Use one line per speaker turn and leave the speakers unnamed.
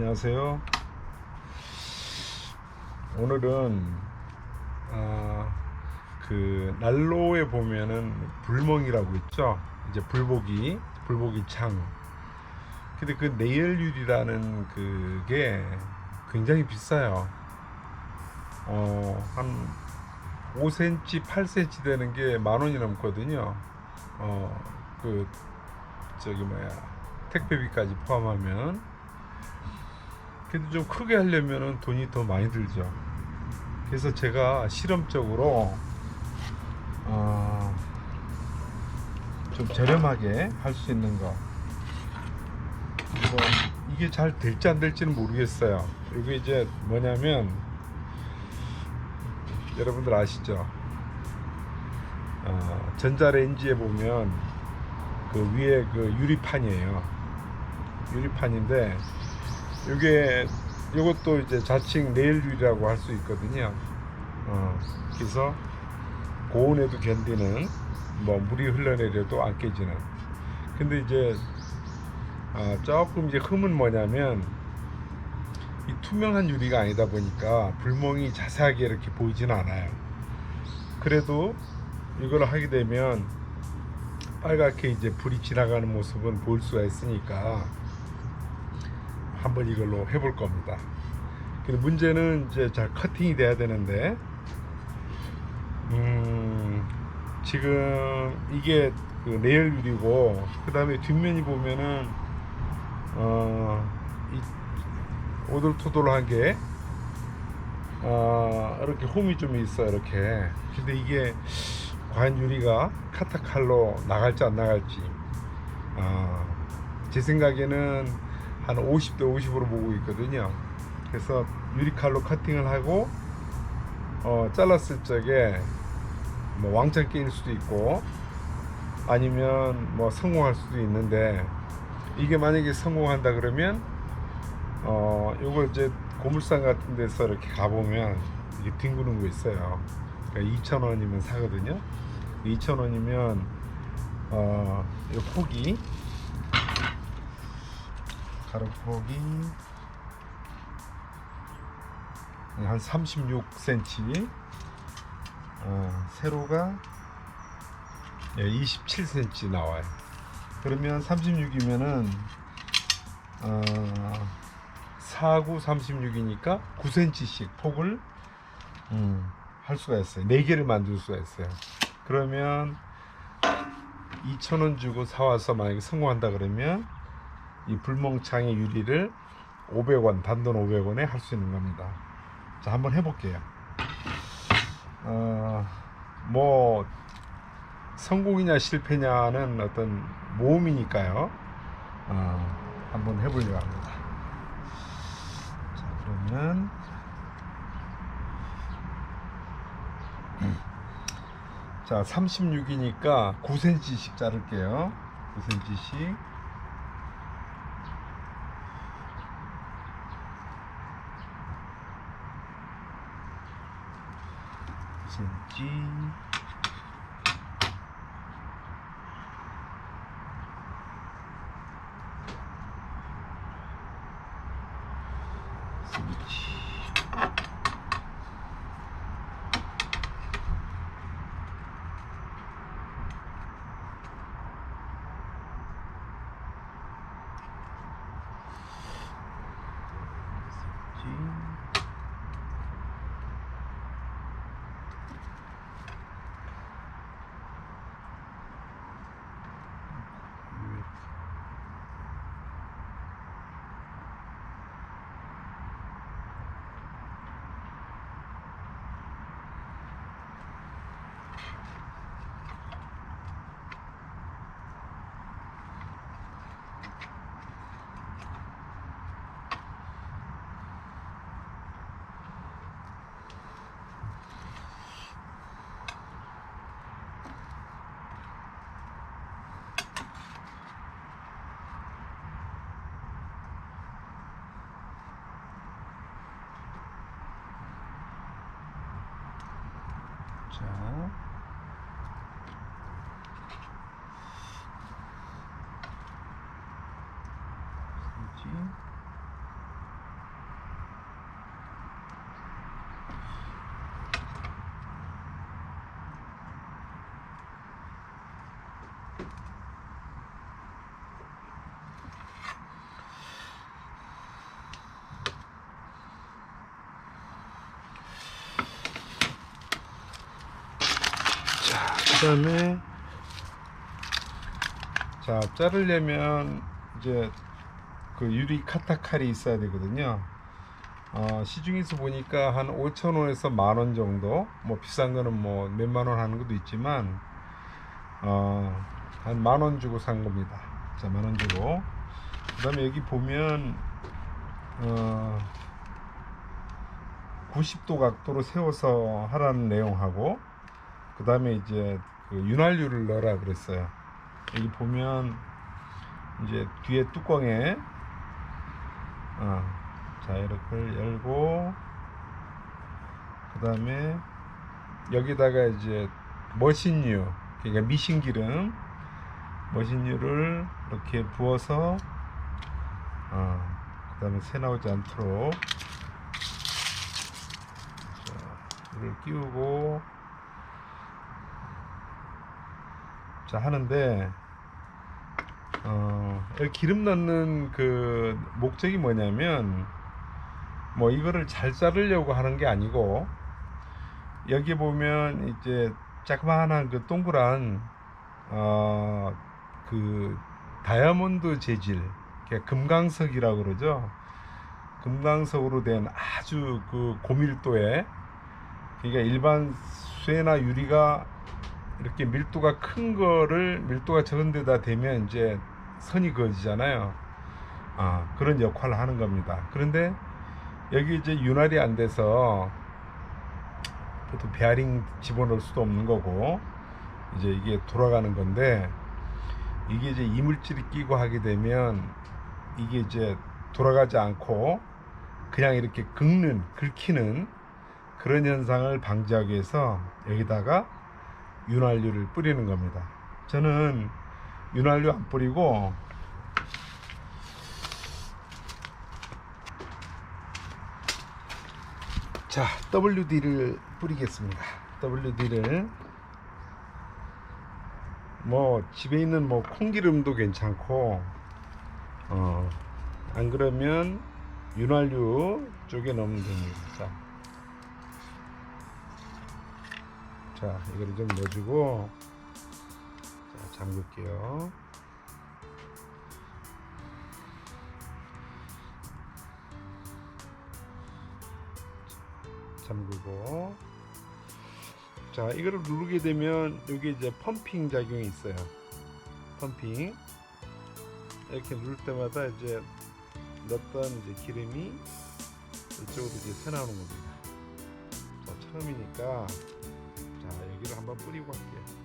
안녕하세요. 오늘은 아, 그 난로에 보면은 불멍이라고 있죠. 이제 불보기, 불보기 창. 근데 그 내열률이라는 그게 굉장히 비싸요. 어, 한 5cm, 8cm 되는 게 만 원이 넘거든요. 어, 그 저기 뭐야 택배비까지 포함하면 그래도 좀 크게 하려면 돈이 더 많이 들죠. 그래서 제가 실험적으로 어, 좀 저렴하게 할 수 있는 거. 뭐 이게 잘 될지 안 될지는 모르겠어요. 이게 이제 뭐냐면 여러분들 아시죠? 어, 전자레인지에 보면 그 위에 그 유리판이에요. 유리판인데 이게 이것도 이제 자칭 내일유리라고 할 수 있거든요. 어, 그래서 고온에도 견디는 뭐 물이 흘러내려도 안 깨지는. 근데 이제 아, 조금 이제 흠은 뭐냐면 이 투명한 유리가 아니다 보니까 불멍이 자세하게 이렇게 보이지는 않아요. 그래도 이걸 하게 되면 빨갛게 이제 불이 지나가는 모습은 볼 수가 있으니까 한번 이걸로 해볼 겁니다. 근데 문제는 이제 잘 커팅이 돼야 되는데, 음, 지금 이게 그 내열유리고, 그 다음에 뒷면이 보면은, 어, 이 오돌토돌한 게, 어, 이렇게 홈이 좀 있어, 이렇게. 근데 이게 과연 유리가 카타칼로 나갈지 안 나갈지, 어, 제 생각에는 한 50대 50으로 보고 있거든요. 그래서 유리칼로 커팅을 하고 어, 잘랐을 적에 뭐 왕창 깨일 수도 있고 아니면 뭐 성공할 수도 있는데 이게 만약에 성공한다 그러면 어 요거 이제 고물상 같은 데서 이렇게 가보면 이게 뒹구는 거 있어요. 그러니까 2,000원이면 사거든요. 2,000원이면 어, 이 폭이 가로폭이 한 36cm 어, 세로가 27cm 나와요. 그러면 36이면은 어, 4, 9, 36이니까 9cm씩 폭을 음, 할 수가 있어요. 4개를 만들 수가 있어요. 그러면 2,000원 주고 사와서 만약에 성공한다 그러면 이 불멍창의 유리를 500원 단돈 500원에 할 수 있는 겁니다. 자 한번 해볼게요. 어, 뭐 성공이냐 실패냐는 어떤 모험이니까요. 어, 한번 해보려고 합니다. 자 그러면 자 36이니까 9cm씩 자를게요. 9cm씩 手机 자. 뭐지? 그 다음에 자 자르려면 이제 그 유리 카타칼이 있어야 되거든요. 어, 시중에서 보니까 한 5천 원에서 만원 정도, 뭐 비싼 거는 뭐 몇만 원 하는 것도 있지만, 어, 한 만원 주고 산 겁니다. 자, 만원 주고. 그 다음에 여기 보면, 어, 90도 각도로 세워서 하라는 내용하고, 그 다음에 이제 그 윤활유를 넣으라 그랬어요. 여기 보면, 이제 뒤에 뚜껑에, 어, 자 이렇게 열고 그 다음에 여기다가 이제 머신유 그러니까 미신기름 머신유를 이렇게 부어서 어, 그 다음에 새 나오지 않도록 자, 물을 끼우고 자 하는데 어, 기름 넣는 그 목적이 뭐냐면 뭐 이거를 잘 자르려고 하는 게 아니고 여기 보면 이제 자그마한 그 동그란 어 그 다이아몬드 재질 금강석이라고 그러죠? 금강석으로 된 아주 그 고밀도의 그러니까 일반 쇠나 유리가 이렇게 밀도가 큰 거를 밀도가 적은 데다 대면 이제 선이 그어지잖아요. 아 그런 역할을 하는 겁니다. 그런데 여기 이제 윤활이 안 돼서 보통 베어링 집어넣을 수도 없는 거고 이제 이게 돌아가는 건데 이게 이제 이물질이 끼고 하게 되면 이게 이제 돌아가지 않고 그냥 이렇게 긁는 긁히는 그런 현상을 방지하기 위해서 여기다가 윤활유를 뿌리는 겁니다. 저는 윤활유 안 뿌리고 자, WD를 뿌리겠습니다. WD를 뭐 집에 있는 뭐 콩기름도 괜찮고 어, 안 그러면 윤활유 쪽에 넣으면 됩니다. 자, 자 이거를 좀 넣어주고 자, 잠글게요. 잠그고. 자 이거를 누르게 되면 여기 이제 펌핑 작용이 있어요. 펌핑. 이렇게 누를 때마다 이제 넣었던 이제 기름이 이쪽으로 이제 새나오는 겁니다. 자 처음이니까 자여